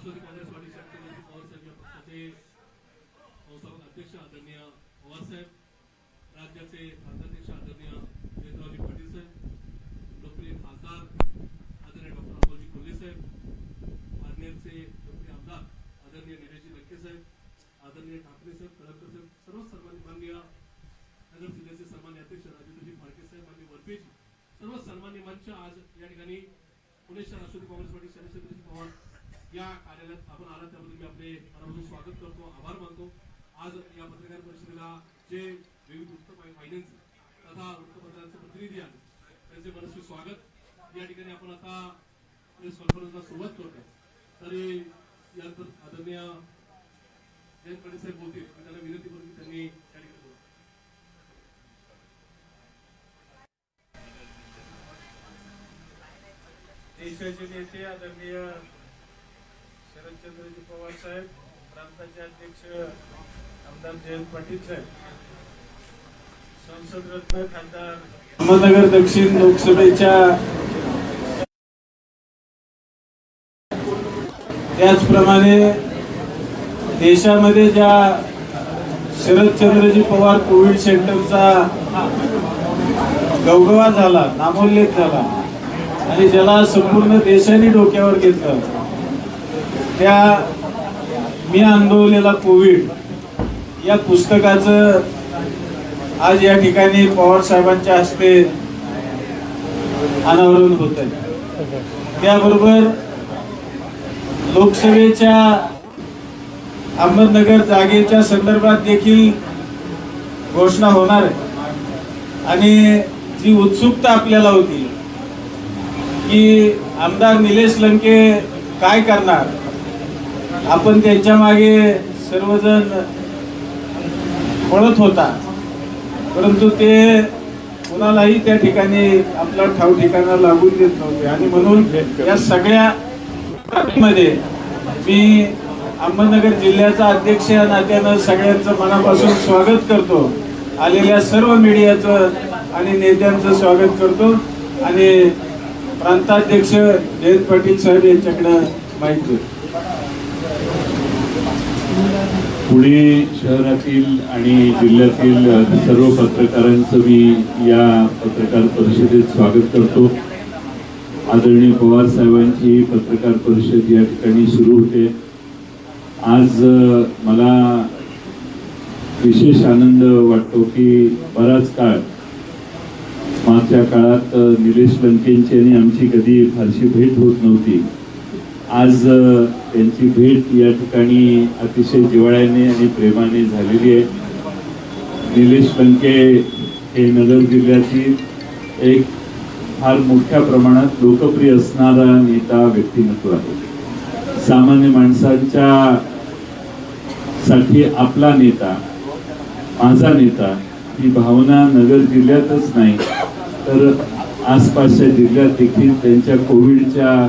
Rashtrawadi Congress Party शक्तीमंत्री पवार या पक्षाचे संस्थापक अध्यक्ष आदरणीय पवारसाहेब राज्याचे प्रांताध्यक्ष आदरणीय जयंतरावजी पाटील साहेब लोकप्रिय खासदार आदरणीय डॉक्टर अमोलजी कोल्हे साहेब पारनेरचे लोकप्रिय आमदार आदरणीय निलेशजी लक्के साहेब आदरणीय ठाकरे साहेब कळमकर साहेब सर्व सन्मान्य माननीय नगर जिल्ह्याचे सन्मान्य अध्यक्ष राजेंद्रजी फाळके साहेब आणि वरपेजी सर्व सन्मान्य मंच आज या ठिकाणी पुणे शहर राष्ट्रवादी काँग्रेस पार्टी शरदचंद्रजी पवार या कार्यालयात आपण आला त्याबद्दल मी आपले मनापासून स्वागत करतो आभार मानतो. आज या पत्रकार परिषदेला जे विविध वृत्त वाहिन्यांचे तथा वृत्तपत्रांचे प्रतिनिधी आहेत त्यांचे मनस्वी स्वागत. या ठिकाणी आपण आता प्रेस कॉन्फरन्सला सुरुवात करतो तरी यानंतर आदरणीय जयंत पाटील साहेब बोलतील मी त्यांना विनंती करून की त्यांनी या ठिकाणी बोलावं. देशाचे नेते आदरणीय चंद्रजी पवार साहेब प्रांताचे अध्यक्ष आमदार जयंत पाटील साहेब संसद रत्न खासदार अहमदनगर दक्षिण लोकसभेच्या त्याचप्रमाणे देशामध्ये ज्या शरदचंद्रजी पवार कोविड सेंटरचा गवगवा झाला नामोल्लेख झाला आणि ज्याला संपूर्ण देशाने डोक्यावर घेतलं. त्या मी अनुभवलेला कोविड या पुस्तकाचं आज या ठिकाणी पवार साहेबांच्या हस्ते अनावरण होत आहे. त्याबरोबर लोकसभेच्या अहमदनगर जागेच्या संदर्भात देखील घोषणा होणार आहे. आणि जी उत्सुकता आपल्याला होती की आमदार निलेश लंके काय करणार? आपण त्यांच्या मागे सर्वजण पळत होता. परंतु ते कुणालाही त्या ठिकाणी आपला ठाव ठिकाणा लागून देत नव्हते. आणि म्हणून या सगळ्या मध्ये मी अहमदनगर जिल्ह्याचा अध्यक्ष या नात्यानं सगळ्यांचं मनापासून स्वागत करतो. आलेल्या सर्व मीडियाचं आणि नेत्यांचं स्वागत करतो. आणि प्रांताध्यक्ष जयंत पाटील साहेब यांच्याकडं माहिती. पुणे शहरातील आणि जिल्ह्यातील सर्व पत्रकारांचं मी या पत्रकार परिषदेत स्वागत करतो. आदरणीय पवार साहेबांची पत्रकार परिषद या ठिकाणी सुरू होते. आज मला विशेष आनंद वाटतो की बराच काळ मागच्या काळात निलेश लंकेंची आणि आमची कधी फारशी भेट होत नव्हती. आज त्यांची भेट या ठिकाणी अतिशय जिवाळ्याने आणि प्रेमाने झालेली आहे. निलेश लंके हे नगर जिल्ह्यातील एक फार मोठ्या प्रमाणात लोकप्रिय असणारा नेता व्यक्तिमत्व आहे. सामान्य माणसांच्या साठी आपला नेता माझा नेता ही भावना नगर जिल्ह्यातच नाही तर आसपासच्या जिल्ह्यात देखील त्यांच्या कोविडच्या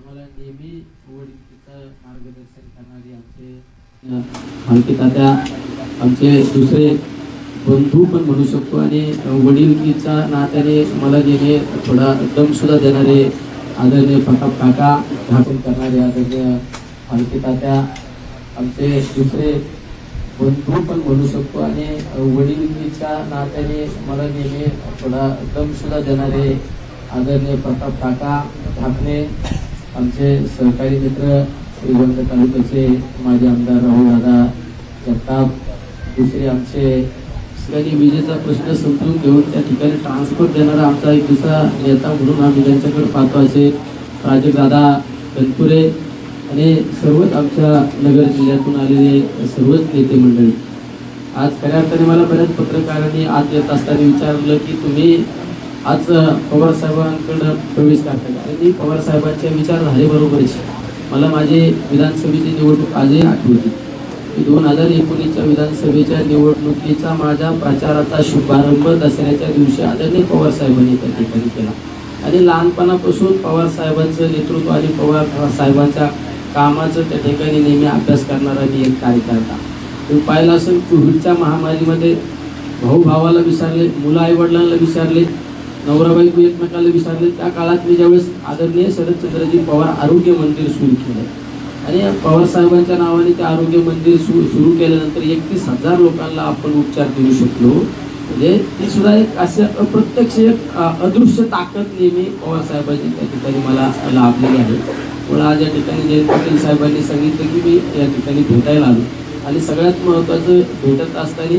आम्हाला नेहमी वडीलकीचं मार्गदर्शन करणारे आमचे आमचे तात्या आमचे दुसरे बंधू पण म्हणू शकतो आणि वडीलकीच्या नात्याने मला जेणे थोडा दमसुद्धा देणारे आदरणीय प्रताप काका भाषण करणारे आदरणीय आणखी तात्या आमचे दुसरे बंधू पण म्हणू शकतो आणि वडीलकीच्या नात्याने मला नेहमी थोडा दमसुद्धा देणारे आदरणीय प्रताप काका ढाकणे आमचे सहकारी मित्र श्रीगंध तालुक्याचे माजी आमदार राहुल दादा जगताप दुसरे आमचे ठिकाणी विजेचा प्रश्न समजून घेऊन त्या ठिकाणी ट्रान्सपोर्ट देणारा आमचा एक दुसरा नेता म्हणून आम्ही त्यांच्याकडे पाहतो असे राजदादा कनपुरे आणि सर्वच आमच्या नगर जिल्ह्यातून आलेले सर्वच नेते मंडळी. आज खऱ्या अर्थाने मला बऱ्याच पत्रकारांनी आज येत असताना विचारलं की तुम्ही आज पवार साहेबांकडं प्रवेश करतात आणि ती पवार साहेबांचे विचार विचारधारेबरोबरच मला माझे विधानसभेची निवडणूक आजही आठवली की दोन हजार एकोणीसच्या विधानसभेच्या निवडणुकीचा माझ्या प्रचाराचा शुभारंभ दसऱ्याच्या दिवशी आदरणीय पवार साहेबांनी त्या ठिकाणी केला. आणि लहानपणापासून पवार साहेबांचं नेतृत्व आणि पवार साहेबांच्या कामाचं त्या ठिकाणी नेहमी अभ्यास करणारा मी एक कार्यकर्ता. तुम्ही पाहिलं असेल कोविडच्या महामारीमध्ये भाऊ भावाला विचारले मुलं आईवडिलांना विचारले नवरा बायको एकमेकाला विचारले त्या काळात मी ज्यावेळेस आदरणीय शरदचंद्रजी पवार आरोग्य मंदिर सुरू केलं. आणि पवार साहेबांच्या नावाने ते आरोग्य मंदिर सुरू सुरू केल्यानंतर एकतीस हजार लोकांना आपण उपचार देऊ शकलो. म्हणजे ती सुद्धा एक असं अप्रत्यक्ष एक अदृश्य ताकद नेहमी पवार साहेबांची त्या ठिकाणी मला लाभलेली आहे. मला आज या ठिकाणी जयंत पाटील साहेबांनी सांगितलं की मी या ठिकाणी भेटायला आलो. आणि सगळ्यात महत्त्वाचं भेटत असताना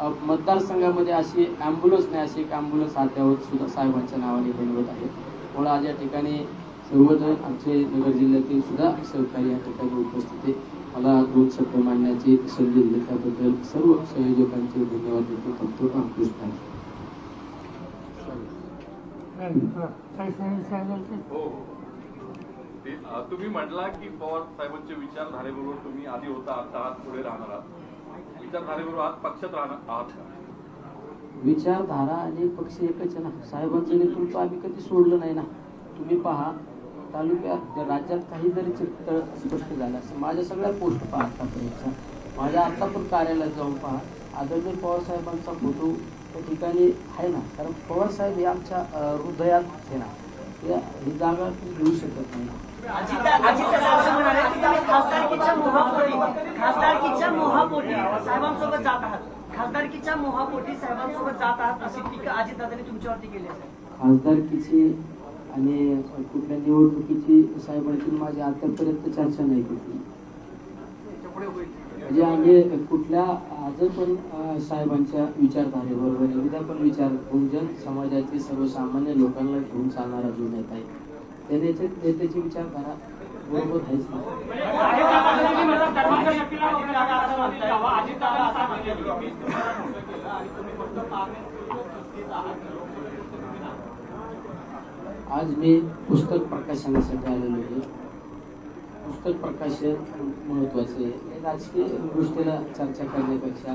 मतदारसंघामध्ये अशी ॲम्ब्युलन्स नाही अशी एक ॲम्ब्युलन्स अद्यावत सुद्धा साहेबांच्या नावाने बनवत आहे. मुळे आज या ठिकाणी सर्वजण आमचे नगर जिल्ह्यातील सुद्धा सहकारी या ठिकाणी उपस्थित आहे मला दोन शब्द मांडण्याची संधी दिली त्याबद्दल सर्व संयोजकांचे धन्यवाद देतो. फक्त रामकृष्ण हरी. हो, हो. तुम्ही म्हटला की पवार साहेबांचे विचारधारेबरोबर तुम्ही आधी होता आता आज पुढे राहणार आहात. विचारधारेबरोबर आहात पक्षात राहणार आहात. विचारधारा आणि पक्ष एकच आहे ना. साहेबांचं नेतृत्व आम्ही कधी सोडलं नाही ना. तुम्ही पहा तालुक्यात राज्यात काही जरी चित्र स्पष्ट झालं असं माझ्या सगळ्या पोस्ट पहा आतापर्यंतच्या. माझ्या आता पण कार्यालयात जाऊन पहा. आदरणीय पवार साहेबांचा फोटो त्या ठिकाणी आहे ना. कारण पवार साहेब हे आमच्या हृदयात आहे ना. या- ही जागा तुम्ही घेऊ शकत नाही. खासदारकीच्या मोहापोटी खासदारकीच्या मोहापोटी साहेबांसोबत जात आहात खासदारकीच्या मोहापोटी साहेबांसोबत जात आहात अशी टीका अजितदादांनी तुमच्यावरती केली खासदारकीची आणि म्हणजे कुठल्या निवडणुकीची साहेबांची माझी आतापर्यंत चर्चा नाही कुठली म्हणजे आम्ही कुठल्या आज पण साहेबांच्या विचारधारेबरोबर आहे. उद्या पण विचार गुंजन समाजातील सर्वसामान्य लोकांना घेऊन चालणारा जो नेता आहे त्या नेते नेत्याची विचारधारा बरोबर आहेच आज मी पुस्तक प्रकाशनासाठी आलेलो आहे. पुस्तक प्रकाशन महत्त्वाचे आहे. राजकीय गोष्टीला चर्चा करण्यापेक्षा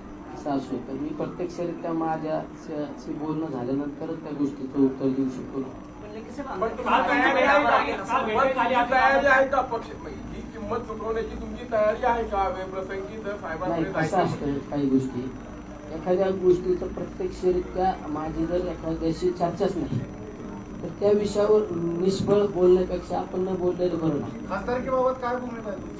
तर मी प्रत्यक्षरित्या माझ्याशी बोलणं झाल्यानंतरच त्या गोष्टीचं उत्तर देऊ शकतो. ही नाही कसं असतं काही गोष्टी. एखाद्या गोष्टीचं प्रत्यक्षरित्या माझी जर एखाद्याशी चर्चाच नाही तर त्या विषयावर निष्फळ बोलण्यापेक्षा आपण न बोललेलं बरं खासदारकीबाबत काय भूमिका आहे?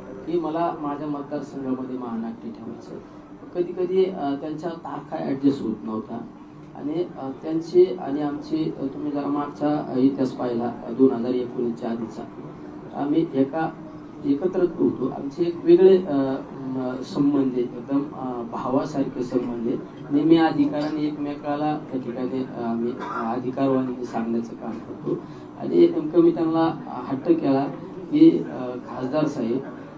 की मला माझ्या मतदारसंघामध्ये महानाट्य ठेवायचं कधी कधी त्यांच्या तारखा ॲडजस्ट होत नव्हता. आणि त्यांचे आणि आमचे तुम्ही जरा मागचा इतिहास पाहिला दोन हजार एकोणीसच्या आधीचा. आम्ही एका एकत्रच होतो. आमचे एक वेगळे संबंध आहेत. एकदम भावासारखे संबंध आहेत. नेहमी अधिकाराने एकमेकाला त्या ठिकाणी आम्ही अधिकारवाणी सांगण्याचं काम करतो. आणि नेमकं मी त्यांना हट्ट केला की खासदार साहेब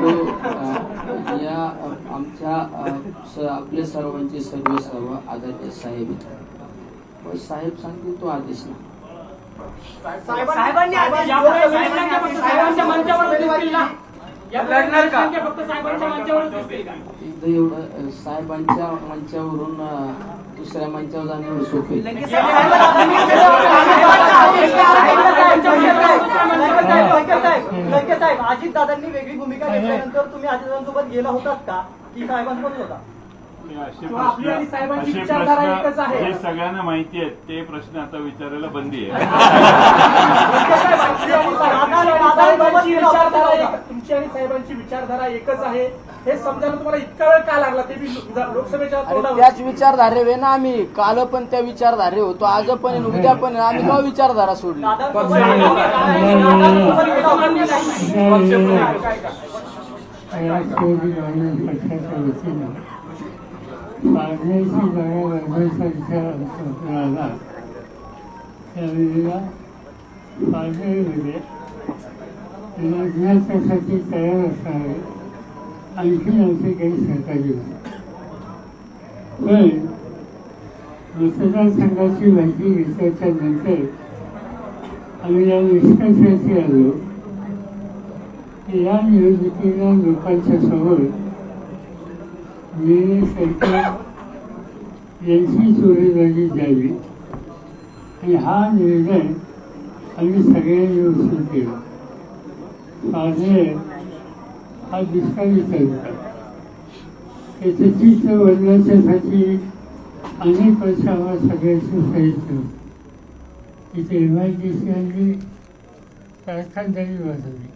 तो, या आमच्या अ, स- आपले सर्वांचे सर्व सर्व आदरणीय साहेब. मग साहेब सांगतील तो आदेश ना साहेबांनी आदेश. साहेबांच्या फक्त एवढं साहेबांच्या मंचावरून दुसऱ्या मंचावर जाणे सोपे साहेब, साहेब, अजितदादांनी वेगळी भूमिका घेतल्यानंतर तुम्ही अजितदादांसोबत गेला होतात का? की साहेबांसोबत होता? असे प्रश्न साहेबांची असे विचारधारा एकच प्रश्न आहे. जे सगळ्यांना माहिती आहेत ते प्रश्न आता विचारायला बंदी आहे तुमची आणि साहेबांची विचारधारा एकच आहे हे समजायला तुम्हाला इतका वेळ का लागला ते लोकसभेच्या त्याच विचारधारे वे ना आम्ही काल पण त्या विचारधारे होतो आज पण उद्या पण. आम्ही का विचारधारा सोडली गेला मान्य नाही. राष्ट्रवादी काँग्रेस पक्षाच्या वतीनं आला त्यावेळेला पारनेरमध्ये लग्नाच्यासाठी तयार असणारे आणखी आमचे काही सहकारी होते पण मतदारसंघाची माहिती घेतल्याच्या नंतर आम्ही या निष्कर्षाशी आलो या निवडणुकीला लोकांच्या समोर निर्णय सरकार यांची चोरीबाजी द्यावी आणि हा निर्णय आम्ही सगळ्यांनी उचलून केला. साधे हा दुष्काळी तालुका त्याचं चित्र बदलण्यासाठी अनेक वर्ष आम्हाला सगळ्यांची सांगितलं तिथे एम आय डी सी यांनी कारखानदारी वाढवली.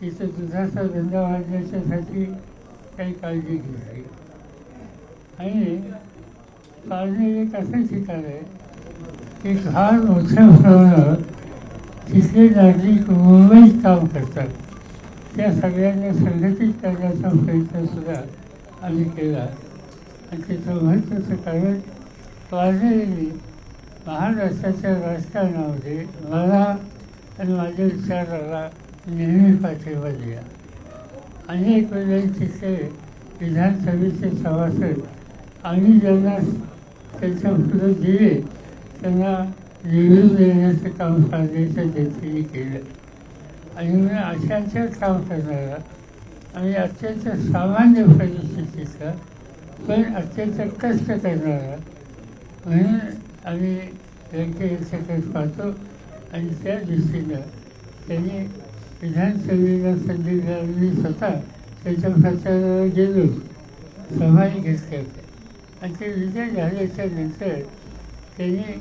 तिथं दुधाचा धंदा वाढण्याच्यासाठी काही काळजी घेतली आणि काळजी एक असं ठिकाण आहे की घाण मोठ्या प्रमाणावर तिथले नागरिक मुंबईत काम करतात. त्या सगळ्यांना संघटित करण्याचा प्रयत्न सुद्धा आम्ही केला. आणि त्याचं महत्त्वाचं कारण पारनेरी महाराष्ट्राच्या राजकारणामध्ये मला आणि माझ्या विचाराला नेहमी पाठिंबा दिला. अनेक वेळेला विधानसभेचे सभासद आणि ज्यांना त्यांच्या पुढे दिले त्यांना निवडून देण्याचं काम साधण्याचं जनतेने केलं. आणि म्हणून अशांचं काम करणारा आणि अत्यंत सामान्य परिस्थितीचा पण अत्यंत कष्ट करणारा म्हणून आम्ही व्यंकय्याकडे पाहतो आणि त्या दृष्टीनं त्यांनी विधानसभेला संधी मी स्वतः त्याच्या प्रचाराला गेलो. सभाही घेतल्या होत्या आणि ते विजय झाल्याच्यानंतर त्यांनी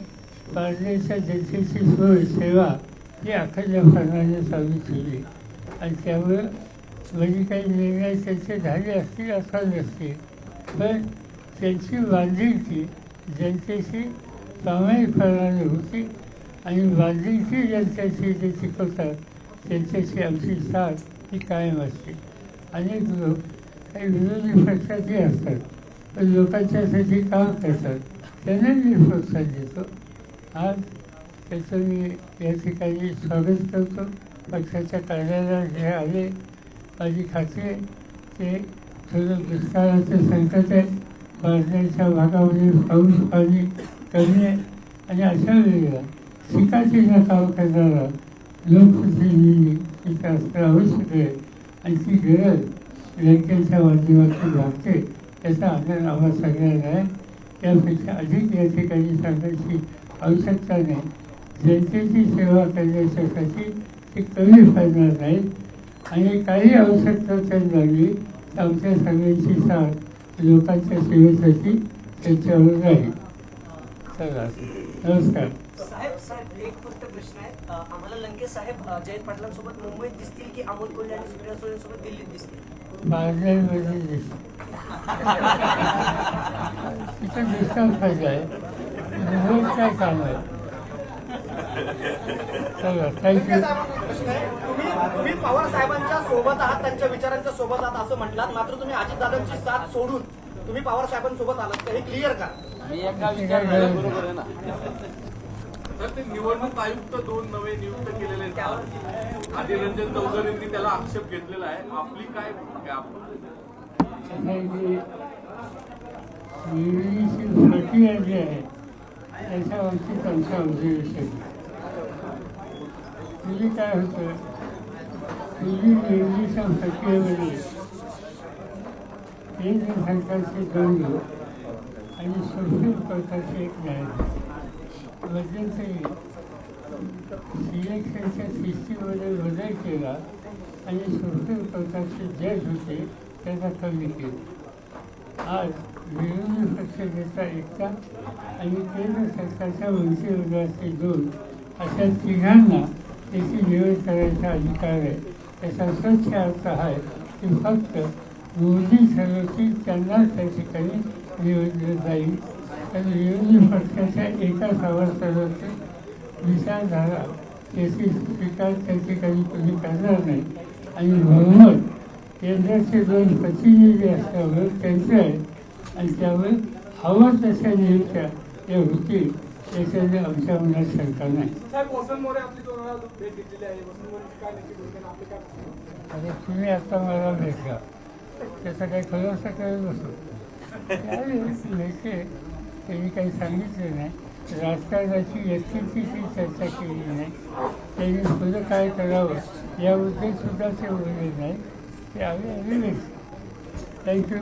पारनेरच्या जनतेची सोय सेवा ही अखंडपणाने चालू ठेवली. आणि त्यामुळं म्हणजे काही निर्णय त्यांचे झाले असतील असा नसतील पण त्यांची बांधिलकी जनतेशी प्रामाणिकपणाने होती. आणि बांधिलकी जनतेची जे शिकवतात त्यांच्याशी आमची साथ ही कायम असते. अनेक लोक काही विरोधी पक्षातही असतात पण लोकांच्यासाठी काम करतात. त्यांना मी प्रोत्साहन देतो. आज त्याचं मी या ठिकाणी स्वागत करतो. पक्षाच्या कार्यालयात जे आले. माझी खात्री आहे ते थोडं दुष्काळाचं संकट आहे. पाण्याच्या भागामध्ये पाऊस पाणी कमी आहे. आणि अशा वेळेला शिकाचीनं काम करणारा लोकशाही तिथं असणं आवश्यक आहे. आणि ती गरज बँकेच्या माध्यमातून लागते त्याचा आदर आम्हाला सगळ्यांना आहे त्यापेक्षा अधिक या ठिकाणी सांगायची आवश्यकता नाही जनतेची सेवा करण्यासाठी ते कमी फायदा नाहीत आणि काही आवश्यकता त्यांनी लागली तर आमच्या सगळ्यांची साथ लोकांच्या सेवेसाठी त्यांच्यावर राहील चला नमस्कार साहेब साहेब एक फक्त प्रश्न आहे. आम्हाला लंके साहेब जयंत पाटलांसोबत मुंबईत दिसतील की अमोल कोल्हे आणि सुप्रिया सुळेसोबत दिल्लीत दिसतील? तिथं पाहिजे आहे. काय काम आहे? तुम्ही तुम्ही पवार साहेबांच्या सोबत आहात त्यांच्या विचारांच्या सोबत आहात असं म्हटलात मात्र तुम्ही अजितदादांची साथ सोडून तुम्ही पवार साहेबांसोबत आलात. तर हे क्लिअर करा मी एका विचार बरोबर आहे ना. तर ते निवडणूक आयुक्त दोन नवे नियुक्त केलेले आहेत. आधी रंजन चौधरींनी त्याला आक्षेप घेतलेला आहे. आपली काय भूमिका आहे? आपण प्रक्रिया जी आहे त्याच्या बाबतीत ऑब्झर्वेशन म्हणजे काय होतं पूर्वी निवडीच्या प्रक्रियेमध्ये केंद्र सरकारचे दोन आणि सुप्रीम कोर्टाचे एक न्यायाधीश. मध्यंतरी सिलेक्शनच्या सिस्टीममध्ये बदल केला आणि सुप्रीम कोर्टाचे जज होते त्यांना कमी केलं. आज विरोधी पक्षनेता एकता आणि केंद्र सरकारच्या मंत्रिमंडळाचे दोन अशा तिघांना त्याची निवड करायचा अधिकार आहे. त्याचा स्वच्छ अर्थ आहे की फक्त मोदी ठरवतील त्यांना त्या ठिकाणी निवडलं जाईल. तर विरोधी पक्षाच्या एका सभासदाचे विचारधारा त्याची स्वीकार त्या ठिकाणी कोणी करणार नाही. आणि बहुमत केंद्राचे दोन प्रतिनिधी असल्यामुळे त्यांचं आहे. आणि त्यामुळे हवं तशा नियुक्त्या त्या होतील याच्याने आमच्या मनात शंका नाही. काय काय? आणि तुम्ही आता मला भेटला त्याचा काही खुलासा करत बसू. त्यावेळेस भेटले त्यांनी काही सांगितलं नाही. राजकारणाची एच सी सी चर्चा केली नाही. त्यांनी पुढं काय करावं याबद्दल सुद्धा ते बोलले नाही. ते आम्ही आम्ही थँक्यू